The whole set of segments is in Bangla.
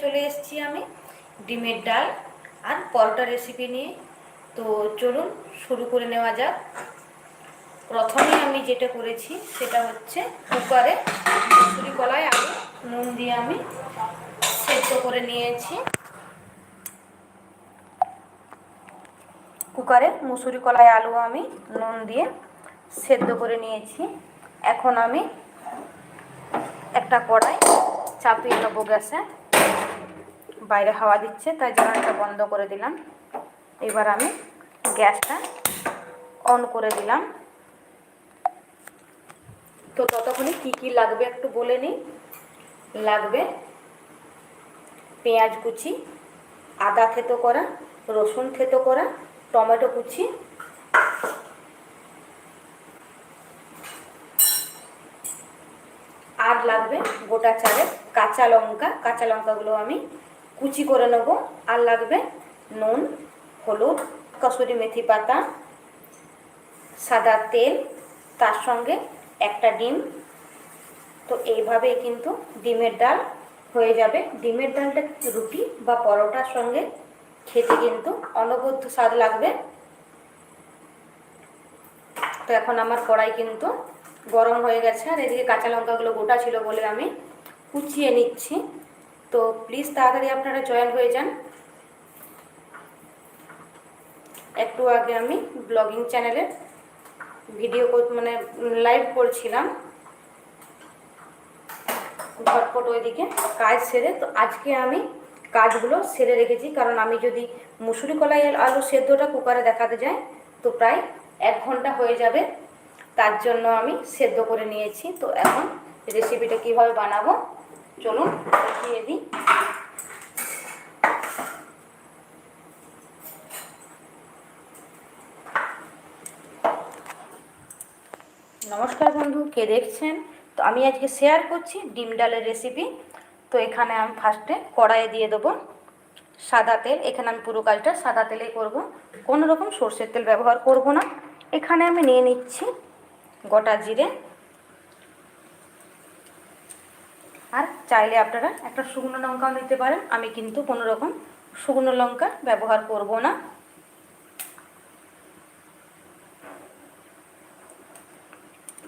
চলে এসেছি আমি ডিমের ডাল আর পরোটা রেসিপি নিয়ে। তো চলুন শুরু করে নেওয়া যাক। প্রথমে আমি যেটা করেছি সেটা হচ্ছে কুকারে মুসুরি কলাই, আলু, নুন দিয়ে আমি সেদ্ধ করে নিয়েছি। কুকারে মুসুরি কলাই, আলু আমি নুন দিয়ে সেদ্ধ করে নিয়েছি। এখন আমি একটা কড়াই চাপিয়ে নেব গ্যাসে। বাইরে হাওয়া দিচ্ছে, তাই জানালাটা বন্ধ করে দিলাম। এবার আমি গ্যাসটা অন করে দিলাম। তো ততক্ষণে কি কি লাগবে একটু বলে নিই। লাগবে পেঁয়াজ কুচি, আদা থেতো করা, রসুন থেতো করা, টমেটো কুচি, আর লাগবে গোটা চালের কাঁচা লঙ্কা। কাঁচা লঙ্কাগুলো আমি কুচি করে নেব। আর লাগবে নুন, হলুদ, কসুরি মেথি পাতা, সাদা তেল, তার সঙ্গে একটা ডিম। তো এইভাবেই কিন্তু ডিমের ডাল হয়ে যাবে। ডিমের ডালটা রুটি বা পরোটার সঙ্গে খেতে কিন্তু অনবদ্য স্বাদ লাগবে। তো এখন আমার কড়াই কিন্তু গরম হয়ে গেছে। আর এদিকে কাঁচা লঙ্কাগুলো গোটা ছিল বলে আমি কুচিয়ে নিচ্ছি। তো প্লিজ তাড়াতাড়ি আপনারা জয়েন হয়ে যান। একটু আগে আমি ব্লগিং চ্যানেলে ভিডিও মানে লাইভ করছিলাম। ঝটপট ওইদিকে কাজ সেরে। তো আজকে আমি কাজগুলো সেরে রেখেছি, কারণ আমি যদি মুসুরি কলাই আলু সেদ্ধটা কুকারে দেখাতে যাই, তো প্রায় এক ঘণ্টা হয়ে যাবে। তার জন্য আমি সেদ্ধ করে নিয়েছি। তো এখন রেসিপিটা কীভাবে বানাবো চলুন, দেখিয়ে দিই। নমস্কার বন্ধু, কে দেখছেন? তো আমি আজকে শেয়ার করছি ডিম ডালের রেসিপি তো এখানে আমি ফার্স্টে কড়াইয়ে দিয়ে দেবো সাদা তেল। এখানে আমি পুরো কাজটা সাদা তেলেই করব। কোনো রকম সর্ষের তেল ব্যবহার করব না। এখানে আমি নিয়ে নিচ্ছি গোটা জিরে আর চাইলে আপনারা একটা শুকনো লঙ্কাও নিতে পারেন। আমি কিন্তু কোনো রকম শুকনো লঙ্কা ব্যবহার করব না।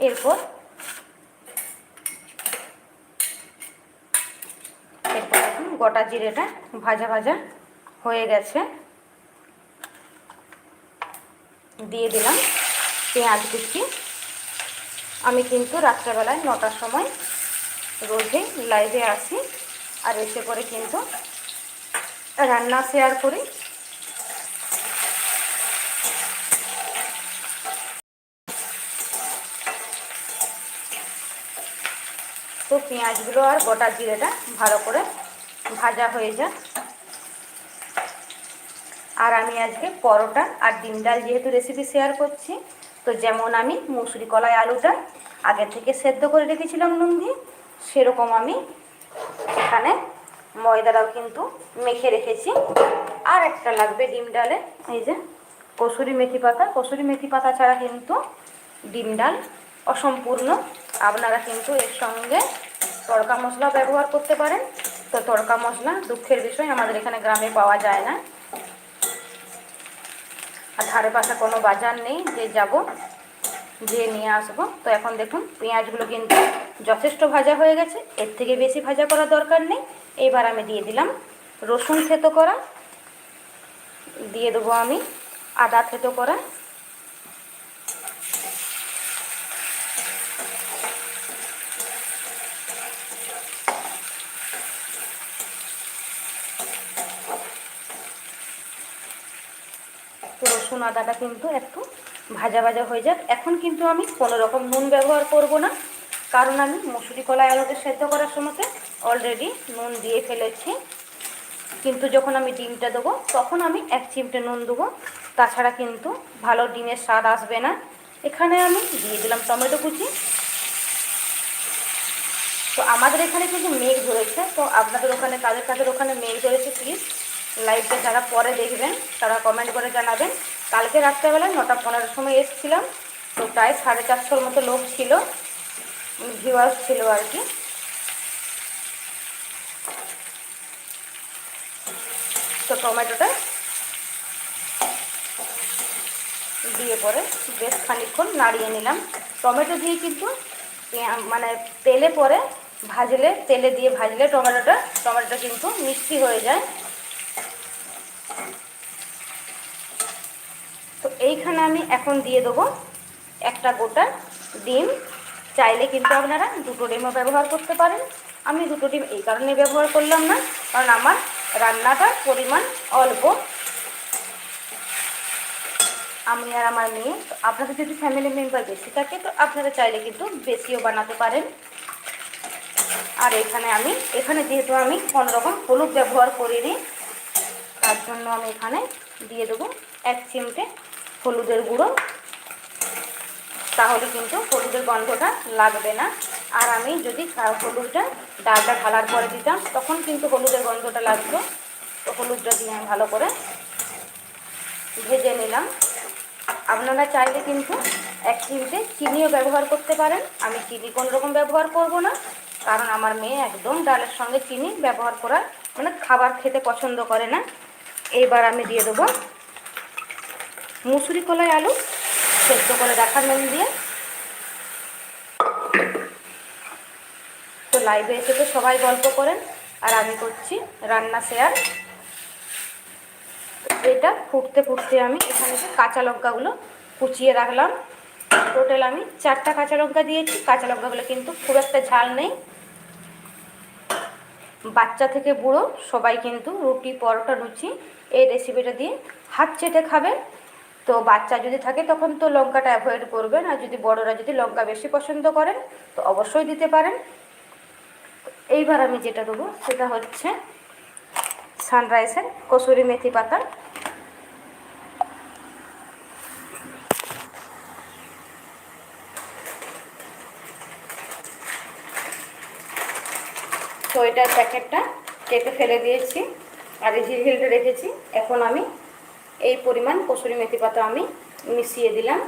এরপর এরপর এখন গোটা জিরেটা ভাজা ভাজা হয়ে গেছে। দিয়ে দিলাম পেঁয়াজ কুচি। আমি কিন্তু রাত্রেবেলায় নটার সময় রোজে লাইভে আসি আর এসে করে কিন্তু রান্না শেয়ার করি। তো পেঁয়াজগুলো আর গোটা জিরেটা ভালো করে ভাজা হয়ে যায় আর আমি আজকে পরোটা আর ডিম ডাল যেহেতু রেসিপি শেয়ার করছি, তো যেমন আমি মুসুরি কলাই আলুটা আগে থেকে সেদ্ধ করে রেখেছিলাম নুন দিয়ে সেরকম আমি এখানে ময়দাটাও কিন্তু মেখে রেখেছি। আর একটা লাগবে ডিম ডালে, এই যে কসুরি মেথি পাতা। কসুরি মেথি পাতা ছাড়া কিন্তু ডিম ডাল অসম্পূর্ণ। আপনারা কিন্তু এর সঙ্গে তড়কা মশলা ব্যবহার করতে পারেন। তো তড়কা মশলা দুঃখের বিষয়, আমাদের এখানে গ্রামে পাওয়া যায় না। আর ধারে পাশে কোনো বাজার নেই, যে যাব, যে নিয়ে আসব। তো এখন দেখুন, পেঁয়াজগুলো কিন্তু যথেষ্ট ভাজা হয়ে গেছে, এর থেকে বেশি ভাজা করার দরকার নেই। এবার আমি দিয়ে দিলাম রসুন থেতো করা। দিয়ে দেবো আমি আদা থেতো করা। রসুন আদাটা কিন্তু একটু ভাজা ভাজা হয়ে যাক। এখন কিন্তু আমি কোনো রকম নুন ব্যবহার করব না। কারণ আমি মুসুরি কলাই আলুটা সেদ্ধ করার সময় অলরেডি নুন দিয়ে ফেলেছি। কিন্তু যখন আমি ডিমটা দেবো, তখন আমি এক চিমটে নুন দেবো। তাছাড়া কিন্তু ভালো ডিমের স্বাদ আসবে না। এখানে আমি দিয়ে দিলাম টমেটো কুচি। তো আমাদের এখানে কিন্তু মেঘ ধরেছে। তো আপনাদের ওখানে কাদের কাদের ওখানে মেঘ ধরেছে প্লিজ লাইভটা যারা পরে দেখবেন, তারা কমেন্ট করে জানাবেন। কালকে রাত্রেবেলায় নটা পনেরোর সময় এসেছিলাম। তো প্রায় সাড়ে চারশোর মতো লোক ছিল। ভিউয়ার্স ছিল আর কি। তো টমেটোটা দিয়ে পরে বেশ খানিকক্ষণ নাড়িয়ে নিলাম। টমেটো দিয়ে কিন্তু মানে তেলে পরে ভাজলে, তেলে দিয়ে ভাজলে টমেটোটা টমেটোটা কিন্তু মিষ্টি হয়ে যায়। তো এইখানে আমি এখন দিয়ে দেবো একটা গোটা ডিম। চাইলে কিন্তু আপনারা দুটো ডিমও ব্যবহার করতে পারেন। আমি দুটো ডিম এই কারণে ব্যবহার করলাম না, কারণ আমার রান্নাটার পরিমাণ অল্প। আমি আর আমার মেয়ে, আপনাদের যদি ফ্যামিলি মেম্বার বেশি থাকে, তো আপনারা চাইলে কিন্তু বেশিও বানাতে পারেন। আর এখানে আমি, এখানে যেহেতু আমি কোনো রকম হলুদ ব্যবহার করিনি, তার জন্য আমি এখানে দিয়ে দেবো এক চিমটে হলুদের গুঁড়ো। তাহলে কিন্তু হলুদের গন্ধটা লাগবে না। আর আমি যদি হলুদটা ডালটা ঢালার পরে দিতাম, তখন কিন্তু হলুদের গন্ধটা লাগতো। তো হলুদটা দিয়ে আমি ভালো করে ভেজে নিলাম। আপনারা চাইলে কিন্তু এক চিমটে চিনিও ব্যবহার করতে পারেন। আমি চিনি কোনো রকম ব্যবহার করব না, কারণ আমার মেয়ে একদম ডালের সঙ্গে চিনি ব্যবহার করার মানে খাবার খেতে পছন্দ করে না। এইবার আমি দিয়ে দেবো মুসুরি কলাই আলু। সেদ্ধ করে রাখার নুন দিয়ে। তো লাইভে এসে তো সবাই গল্প করেন, আর আমি করছি রান্না শেয়ার এটা ফুটতে ফুটতে আমি এখানে কাঁচা লঙ্কাগুলো কুচিয়ে রাখলাম। টোটাল আমি চারটা কাঁচা লঙ্কা দিয়েছি। কাঁচা লঙ্কাগুলো কিন্তু খুব একটা ঝাল নেই। বাচ্চা থেকে বুড়ো সবাই কিন্তু রুটি, পরোটা, লুচি এই রেসিপিটা দিয়ে হাত চেটে খাবেন তো বাচ্চা যদি থাকে তখন তো লঙ্কাটা অ্যাভয়েড করবেন, আর যদি বড়রা যদি লঙ্কা বেশি পছন্দ করেন, তো অবশ্যই দিতে পারেন। এইবার আমি যেটা দেবো সেটা হচ্ছে সানরাইসের কসুরি মেথি পাতা। তো এটার প্যাকেটটা কেটে ফেলে দিয়েছি, আর এই ঝিলঝিলটা রেখেছি, এখন আমি এই পরিমাণ কসুরি মেথি পাতা আমি মিশিয়ে দিলাম।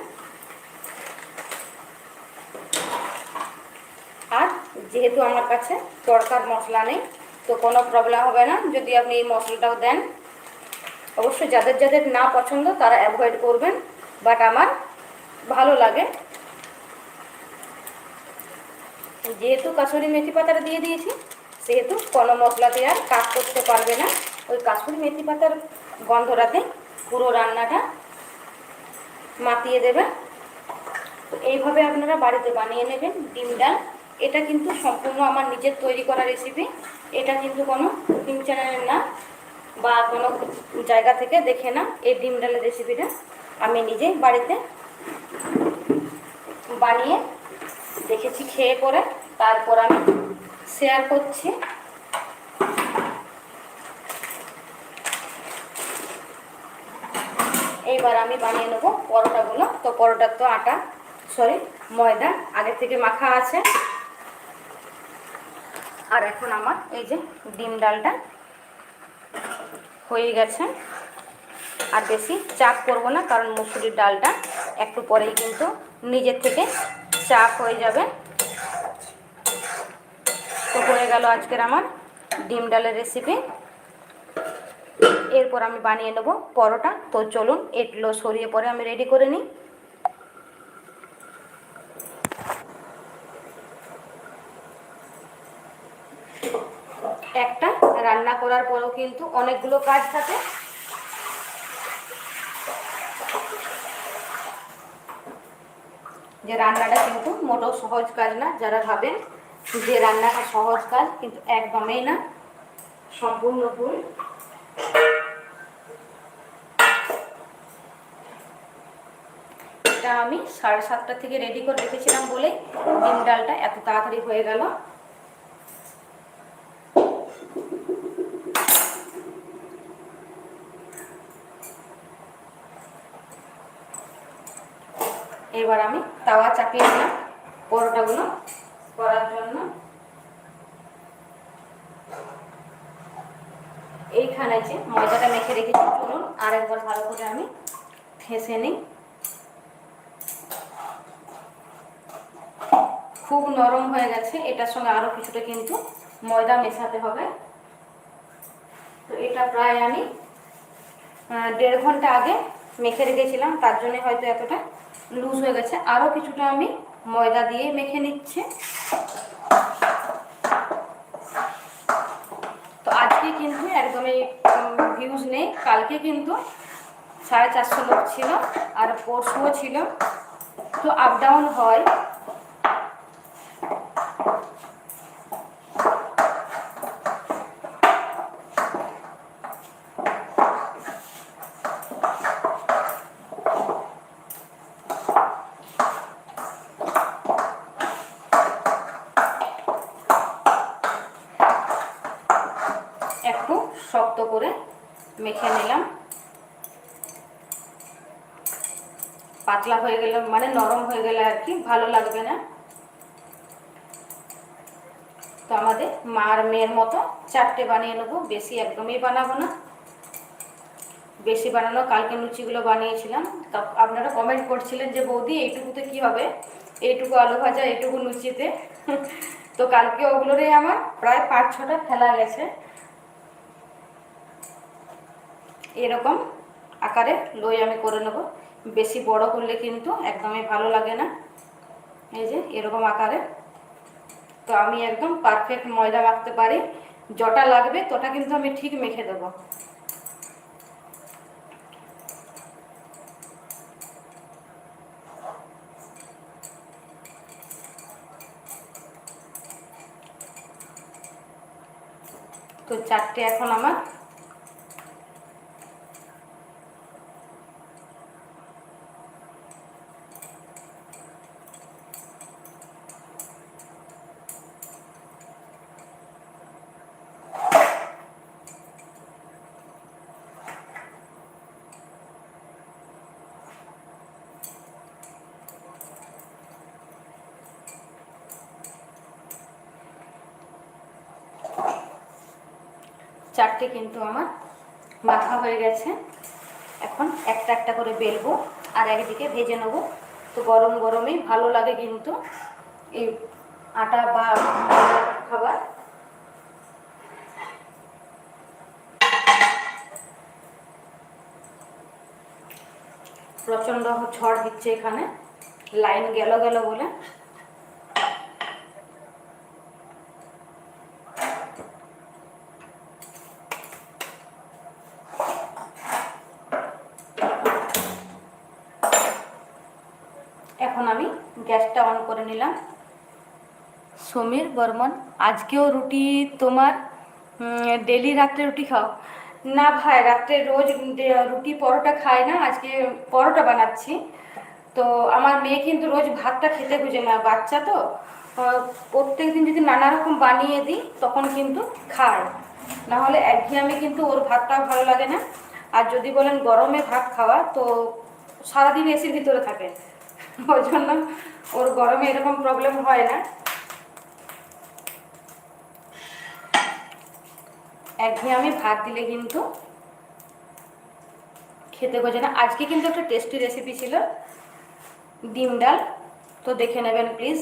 আর যেহেতু আমার কাছে তড়কার মশলা নেই, তো কোনো প্রবলেম হবে না। যদি আপনি এই মশলাটাও দেন, অবশ্যই যাদের যাদের না পছন্দ তারা অ্যাভয়েড করবেন বাট আমার ভালো লাগে। যেহেতু কাসুরি মেথি পাতাটা দিয়ে দিয়েছি, সেহেতু কোনো মশলাতে আর কাজ করতে পারবে না। ওই কাসুরি মেথি পাতার গন্ধটাতে পুরো রান্নাটা মাতিয়ে দেবে। তো এইভাবে আপনারা বাড়িতে বানিয়ে নেবেন ডিম ডাল। এটা কিন্তু সম্পূর্ণ আমার নিজের তৈরি করা রেসিপি এটা কিন্তু কোনো কুকিং চ্যানেলের না বা কোনো জায়গা থেকে দেখে না এই ডিম ডালের রেসিপিটা আমি নিজেই বাড়িতে বানিয়ে দেখেছি, খেয়ে পরে তারপর আমি শেয়ার করছি। এইবার আমি বানিয়ে নেব পরোটাগুলো। তো পরোটার তো আটা সরি ময়দা, আগে থেকে মাখা আছে। আর এখন আমার এই যে ডিম ডালটা হয়ে গেছে। আর বেশি চাপ করব না, কারণ মুসুরির ডালটা একটু পরেই কিন্তু নিজের থেকে চাপ হয়ে যাবে। তো হয়ে গেল আজকের আমার ডিম ডালের রেসিপি এরপর আমি বানিয়ে নেব পরোটা। তো চলুন এগুলো সরিয়ে পরে আমি রেডি করে নিই। একটা রান্না করার পরেও কিন্তু অনেকগুলো কাজ থাকে। যে রান্নাটা কিন্তু মোটেও সহজ কাজ না, যারা ভাবেন যে রান্নাটা সহজ কাজ, কিন্তু একদমই না। সম্পূর্ণ ভুল। এটা আমি সাড়ে সাতটা থেকে রেডি করে রেখেছিলাম বলে ডিম ডালটা এত তাড়াতাড়ি হয়ে গেল। এবার আমি তাওয়া চাপিয়ে দিলাম পরোটাগুলো করার জন্য। এইখানে যে ময়দাটা মেখে রেখেছি, চলুন আরেকবার ভালো করে আমি ফেঁসে নিই। খুব নরম হয়ে গেছে, এটার সঙ্গে আরও কিছুটা কিন্তু ময়দা মেশাতে হবে। তো এটা প্রায় আমি দেড় ঘণ্টা আগে মেখে রেখেছিলাম, তার জন্য হয়তো এতটা লুজ হয়ে গেছে। আরও কিছুটা আমি ময়দা দিয়ে মেখে নিচ্ছি। তো আজকে কিন্তু একদমই ভিউজ নেই। কালকে কিন্তু সাড়ে চারশো লোক ছিল, আর পরশুও ছিল। তো আপ ডাউন হয় একটু শক্ত করে মেখে নিলাম পাতলা হয়ে গেলে মানে নরম হয়ে গেলে আর কি, ভালো লাগবে না। তো আমাদের মার মেয়ের মতো চারটে বানিয়ে নেব, বেশি একদমই বানাবো না। বেশি বানানো, কালকে লুচিগুলো বানিয়েছিলাম। তা আপনারা কমেন্ট করছিলেন যে, বৌদি, এইটুকুতে কি হবে? এইটুকু আলু ভাজা, এইটুকু লুচিতে? তো কালকে ওগুলোরই আমার প্রায় পাঁচ ছটা ফেলা গেছে। এরকম আকারে লই আমি করে নেব। বেশি বড় করলে কিন্তু একদমই ভালো লাগে না। এই যে এরকম আকারে। তো আমি একদম পারফেক্ট ময়দা মাখতে পারি। যটা লাগবে তটা কিন্তু আমি ঠিক মেখে দেবো। তো চারটে এখন আমার চারটে কিন্তু আমার মাখা হয়ে গেছে। এখন একটা একটা করে বেলবো আর একদিকে ভেজে নেব। তো গরম গরমেই ভালো লাগে কিন্তু এই আটা বা খাবার। প্রচণ্ড ঝড় দিচ্ছে এখানে। লাইন গেল গেল বলে এখন আমি গ্যাসটা অন করে নিলাম। সমীর, বর্মন, আজকেও রুটি তোমার ডেলি রাত্রে রুটি খাও। না ভাই, রাত্রে রোজ রুটি পরোটা খায় না, আজকে পরোটা বানাচ্ছি। তো আমার মেয়ে কিন্তু রোজ ভাতটা খেতে খুঁজে না, বাচ্চা তো। প্রত্যেক দিন যদি নানা রকম বানিয়ে দিই, তখন কিন্তু খায়। নাহলে একঘেয়েমি কিন্তু ওর ভাতটা ভালো লাগে না। আর যদি বলেন গরমে ভাত খাওয়া, তো সারাদিন এসির ভিতরে থাকে। ওই জন্য ওর গরমে এরকম প্রবলেম হয় না। একঘেয়েমি ভাত দিলে কিন্তু খেতে বোঝে না। আজকে কিন্তু একটা টেস্টি রেসিপি ছিল, ডিম ডাল। তো দেখে নেবেন প্লিজ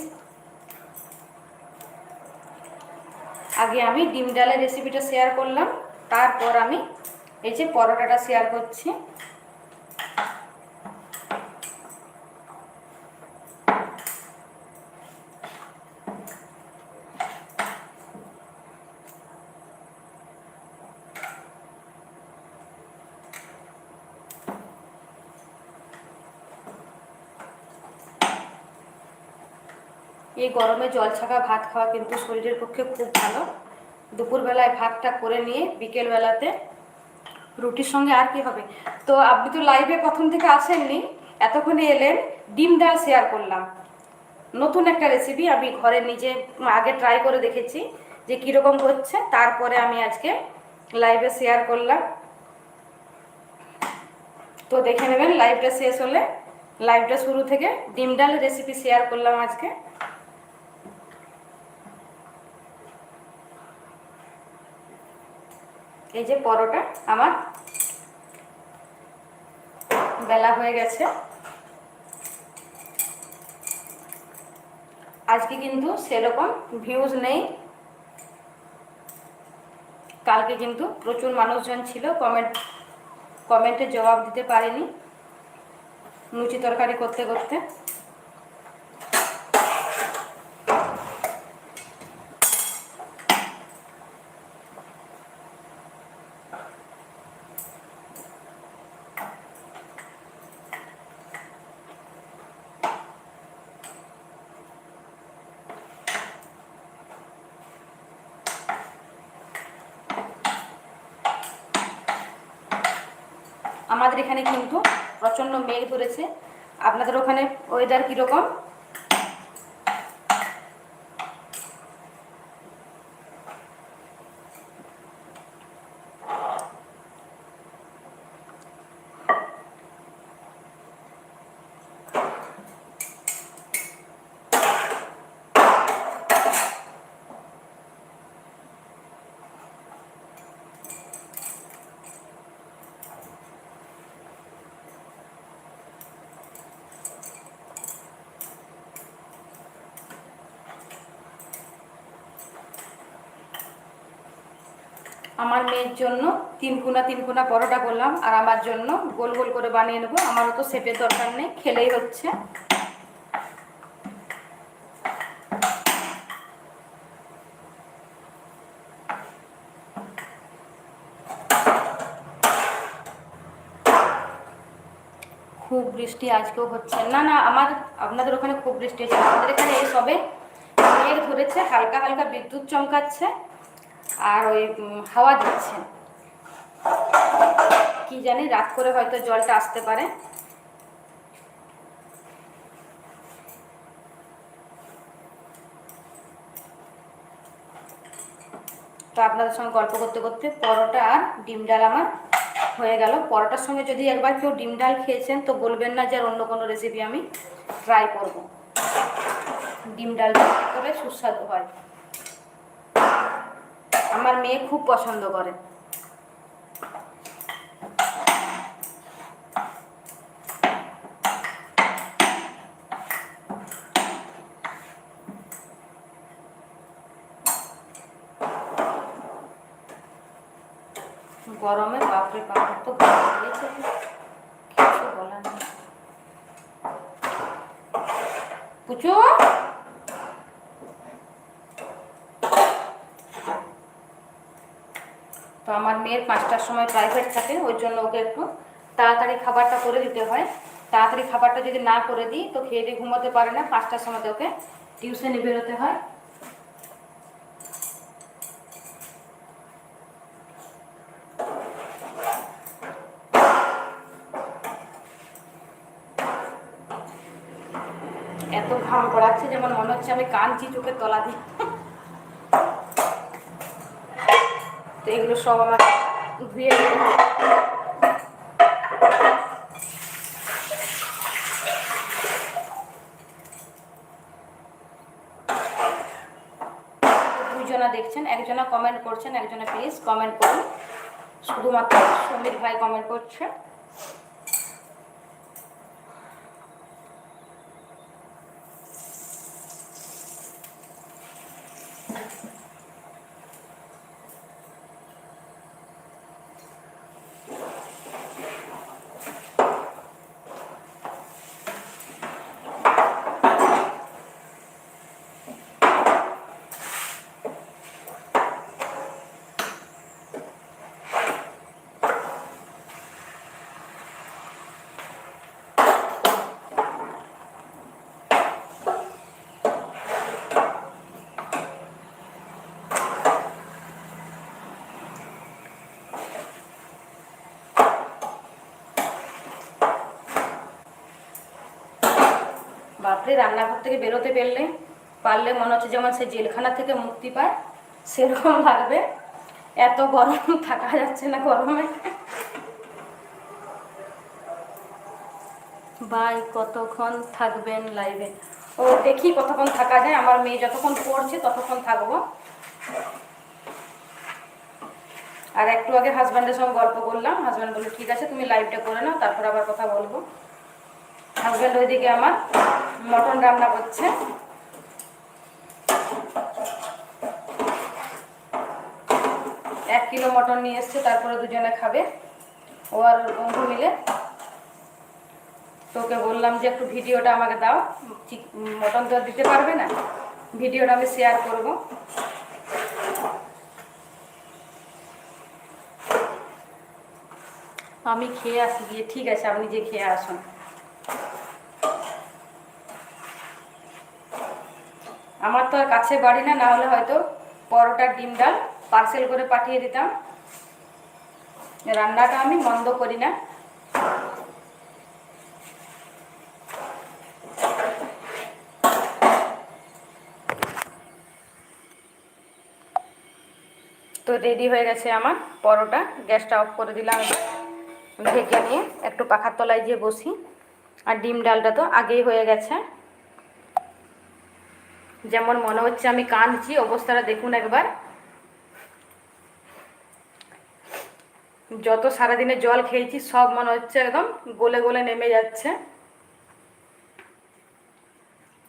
আগে আমি ডিম ডালের রেসিপিটা শেয়ার করলাম, তারপর আমি এই যে পরোটাটা শেয়ার করছি। এই গরমে জল ছাকা ভাত খাওয়া কিন্তু শরীরের পক্ষে খুব ভালো। দুপুরবেলায় ভাতটা করে নিয়ে বিকেলবেলাতে রুটির সঙ্গে আর কি হবে? তো আপনি তো লাইভে প্রথম থেকে আসেননি এতক্ষণে এলেন, ডিম ডাল শেয়ার করলাম। নতুন একটা রেসিপি আমি ঘরে নিজে আগে ট্রাই করে দেখেছি যে কীরকম হচ্ছে, তারপরে আমি আজকে লাইভে শেয়ার করলাম। তো দেখে নেবেন লাইভটা শেষ হলে লাইভটা শুরু থেকে ডিম ডাল রেসিপি শেয়ার করলাম আজকে। এই যে পরোটা আমার বেলা হয়ে গেছে। আজকে কিন্তু সেরকম ভিউজ নেই। কালকে কিন্তু প্রচুর মানুষজন ছিল কমেন্ট কমেন্টে জবাব দিতে পারিনি। লুচি তরকারি করতে করতে আমাদের এখানে কিন্তু প্রচণ্ড মেঘ ধরেছে আপনাদের ওখানে ওয়েদার কীরকম? আমার মেয়ের জন্য তিন কোনা তিন কোনা পরোটা করলাম আর আমার জন্য গোল গোল করে বানিয়ে নেব। আমারও তো সেপের দরকার নেই, খেলেই হচ্ছে। খুব বৃষ্টি আজকেও হচ্ছে। না না, আমার, আপনাদের ওখানে খুব বৃষ্টি হচ্ছে। আমাদের এখানে এই সবে ধরেছে, হালকা হালকা বিদ্যুৎ চমকাচ্ছে। আর ওই হাওয়া দিচ্ছে কি জানি, রাত করে হয়তো জলটা আসতে পারে। তো আপনাদের সঙ্গে গল্প করতে করতে পরোটা আর ডিম ডাল আমার হয়ে গেল। পরোটার সঙ্গে যদি একবার কেউ ডিম ডাল খেয়েছেন, তো বলবেন না যে আর অন্য কোনো রেসিপি আমি ট্রাই করব। ডিম ডাল করে সুস্বাদু হয়। আমার মেয়ে খুব পছন্দ করে। গরমে বাপরে বাপ তো কিছু বলার নেই। পুচু! আমার মেয়ের পাঁচটার সময় প্রাইভেট থাকে, ওই জন্য ওকে একটু তাড়াতাড়ি খাবারটা করে দিতে হয়। তাড়াতাড়ি খাবারটা যদি না করে দিই, তো খেয়ে দিয়ে ঘুমোতে পারে না, পাঁচটার সময় ওকে টিউশনে বেরোতে হয়। এত ঘাম পড়াচ্ছে যেমন মনে হচ্ছে আমি কাঁদছি চোখের তলা দিয়ে তো এগুলো সব আমাকে ধুয়ে নিতে দুজনা দেখছেন, একজনা কমেন্ট করছেন, একজনা প্লিজ কমেন্ট করুন। শুধুমাত্র সমীর ভাই কমেন্ট করছে। বাপরে, রান্নাঘর থেকে বেরোতে পারলে পারলে মনে হচ্ছে যেমন সে জেলখানা থেকে মুক্তি পায়, সেরকম লাগবে। এত গরম, থাকা যাচ্ছে না গরমে। ভাই, কতক্ষণ থাকবেন লাইভে ও, দেখি কতক্ষণ থাকা যায়। আমার মেয়ে যতক্ষণ পড়ছে, ততক্ষণ থাকব। আর একটু আগে হাজব্যান্ডের সঙ্গে গল্প করলাম। হাজব্যান্ড বলল, ঠিক আছে, তুমি লাইভটা করে নাও, তারপর আবার কথা বলব। হাজব্যান্ড ওইদিকে আমার মটন রান্না করছে এক কিলো মটন নিয়ে এসছে, তারপরে দুজনে খাবে। ও আর ওর বন্ধু মিলে। তোকে বললাম যে একটু ভিডিওটা আমাকে দাও। মটন তো দিতে পারবে না। ভিডিওটা আমি শেয়ার করব। আমি খেয়ে আসি গিয়ে। ঠিক আছে, আপনি যে খেয়ে আসুন। আমার তো আর কাছে বাড়ি না হলে হয়তো পরোটার ডিম ডাল পার্সেল করে পাঠিয়ে দিতাম। রান্নাটা আমি মন্দ করি না। তো রেডি হয়ে গেছে আমার পরোটা। গ্যাসটা অফ করে দিলাম ঢেকে নিয়ে একটু পাখার তলায় গিয়ে বসি। আর ডিম ডালটা তো আগেই হয়ে গেছে। যেমন মনে হচ্ছে আমি কাঁদছি, অবস্থাটা দেখুন একবার। যত সারাদিনে জল খেয়েছি, সব মনে হচ্ছে একদম গলে গলে নেমে যাচ্ছে।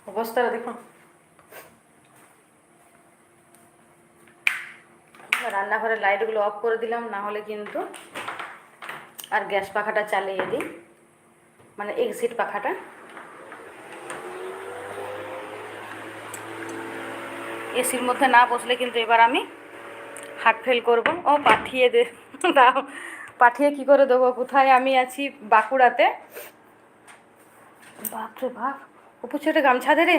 অবস্থাটা দেখুন। রান্নাঘরের লাইটগুলো অফ করে দিলাম, না হলে কিন্তু আর গ্যাস পাখাটা চালিয়ে দিই। মানে এক্সিট পাখাটা। এসির মধ্যে না বসলে কিন্তু এবার আমি হার্ট ফেল করব। ও, পাঠিয়ে দে, দাও। পাঠিয়ে কি করে দেবো? কোথায়? আমি আছি বাঁকুড়াতে। বাপরে বাপ উপর ছোটো গামছা দে রে।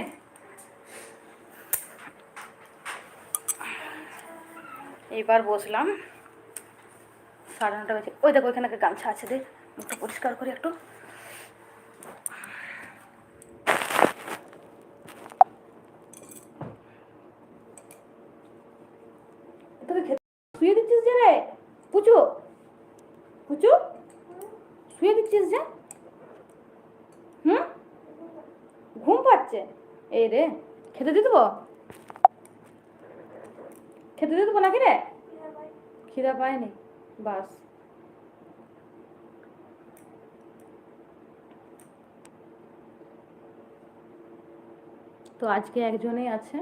এবার বসলাম। সাড়ে নটা বাজে ওই দেখো ওইখানে গামছা আছে দে। মুখটা পরিষ্কার করি একটু তোকে খেতে শুয়ে দিচ্ছিস যে রে? পুচু। পুচু? শুয়ে দিচ্ছিস যে? হুম? ঘুম পাচ্ছে। এই রে, খেতে দিয়ে দেবো? খেতে দিয়ে দেবো নাকি রে? খিদা পায়নি। বাস। তো আজকে একজনেই আছে।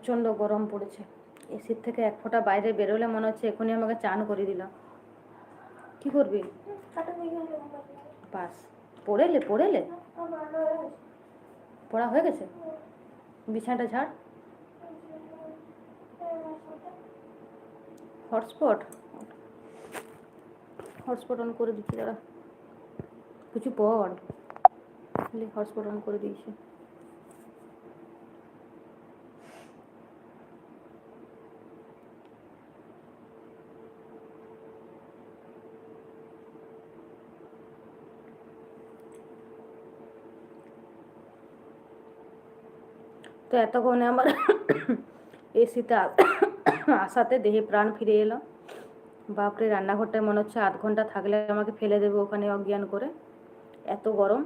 প্রচণ্ড গরম পড়েছে। এসির থেকে এক ফোঁটা বাইরে বেরোলে মনে হচ্ছে এখনই আমাকে চান করে দিলাম কি করবি? বাস। পড়েলে পড়েলে? পড়া হয়ে গেছে? বিছানাটা ঝাড়। হটস্পট? হটস্পট অন করে দিচ্ছি দাঁড়া। কিছু পড় হটস্পট অন করে দিয়েছি। তো এতক্ষণে আমার এসিতে আসাতে দেহে প্রাণ ফিরে এলো। বাপরে রান্নাঘরটায় মনে হচ্ছে আধ ঘণ্টা থাকলে আমাকে ফেলে দেবে ওখানে অজ্ঞান করে। এত গরম।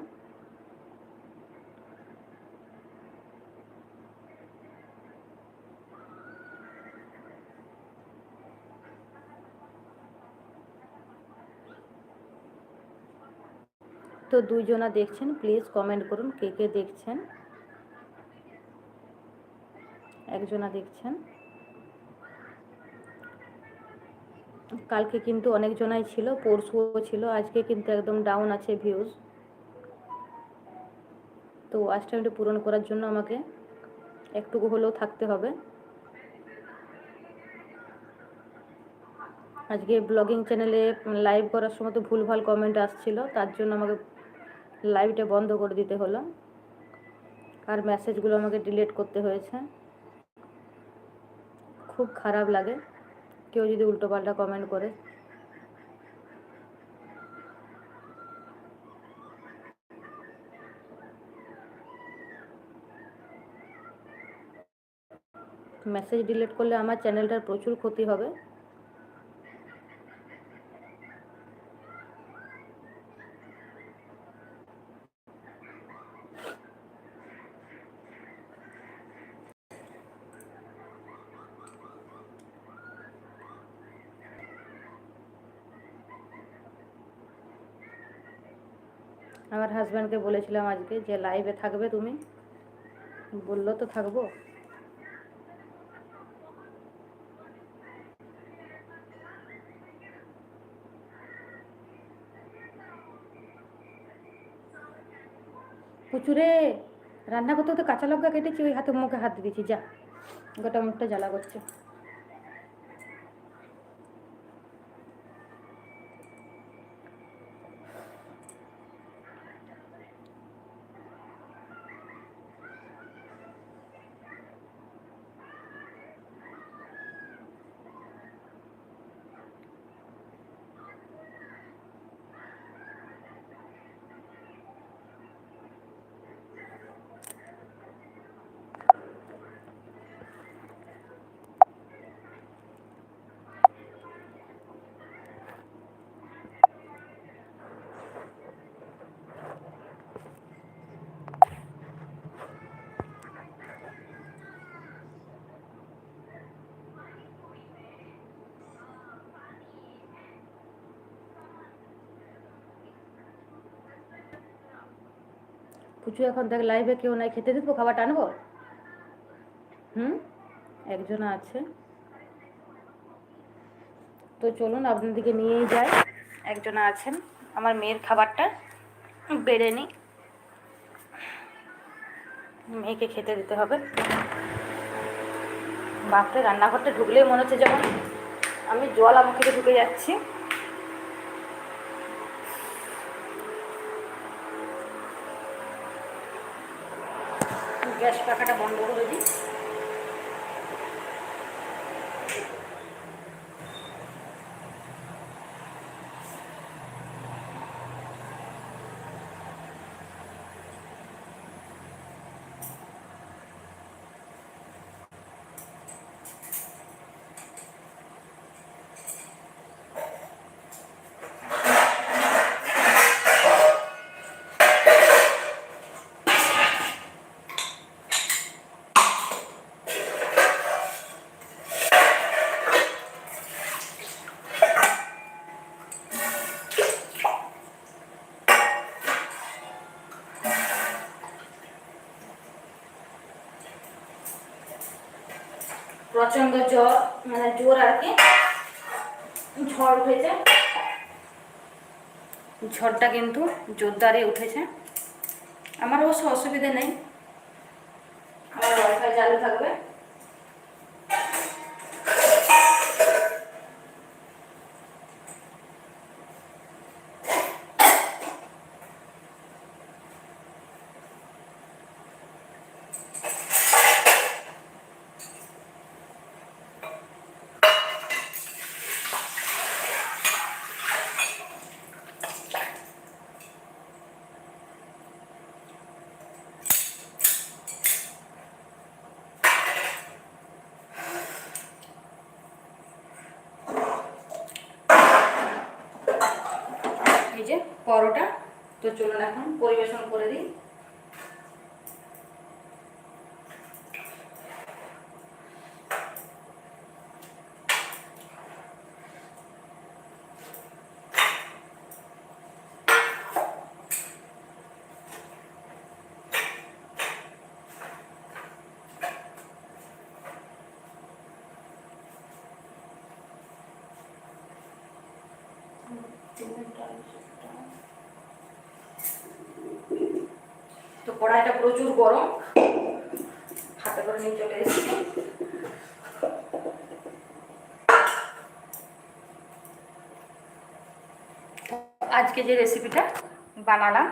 তো দুইজনা দেখছেন প্লিজ কমেন্ট করুন কে কে দেখছেন। একজনা দেখছেন। কালকে কিন্তু অনেকজনাই ছিল, পরশুও ছিল, আজকে কিন্তু একদম ডাউন আছে ভিউজ তো ওয়াচ টাইমটা পূরণ করার জন্য আমাকে একটুকু হলেও থাকতে হবে। আজকে ব্লগিং চ্যানেলে লাইভ করার সময় তো ভুলভাল কমেন্ট আসছিল, তার জন্য আমাকে লাইভটা বন্ধ করে দিতে হলো। আর মেসেজগুলো আমাকে ডিলিট করতে হয়েছে। খুব খারাপ লাগে। কেউ যদি উল্টোপাল্টা কমেন্ট করে। মেসেজ ডিলিট করলে আমার চ্যানেলটার প্রচুর ক্ষতি হবে। আমার হাজব্যান্ডকে বলেছিলাম আজকে যে লাইভে থাকবে তুমি। বলল তো থাকব। কুচুরে রান্না করতে তো কাঁচা লঙ্কা কেটেছি, ওই হাতে মুখে হাত দিয়েছি, যা। গোটা মুখটা জ্বালা করছে। পুচু এখন দেখ লাইভে কেউ নাই, খেতে দিত খাবার টানবো হুম? একজন আছে। তো চলুন, আপনাদেরকে নিয়েই যাই। একজন আছেন। আমার মেয়ের খাবারটা বেড়ে নিই মেয়েকে খেতে দিতে হবে। বাপরে, রান্নাঘরটা ঢুকলেই মনে হচ্ছে যেমন আমি জল আমাকে ঢুকে যাচ্ছি। গ্যাস পাখাটা বন্ধ করে দিই। প্রচণ্ড জ্বর মানে জোর আর কি। ঝড় উঠেছে। ঝড়টা কিন্তু জোরদারে উঠেছে। আমার অবশ্য অসুবিধে নেই আমার ওয়াইফাই চালু থাকবে এই যে পরোটা। তো চলুন এখন পরিবেশন করে দিই তো কড়াইটা প্রচুর গরম হাতে করে নিয়ে চলে এসেছি তো আজকে যে রেসিপিটা বানালাম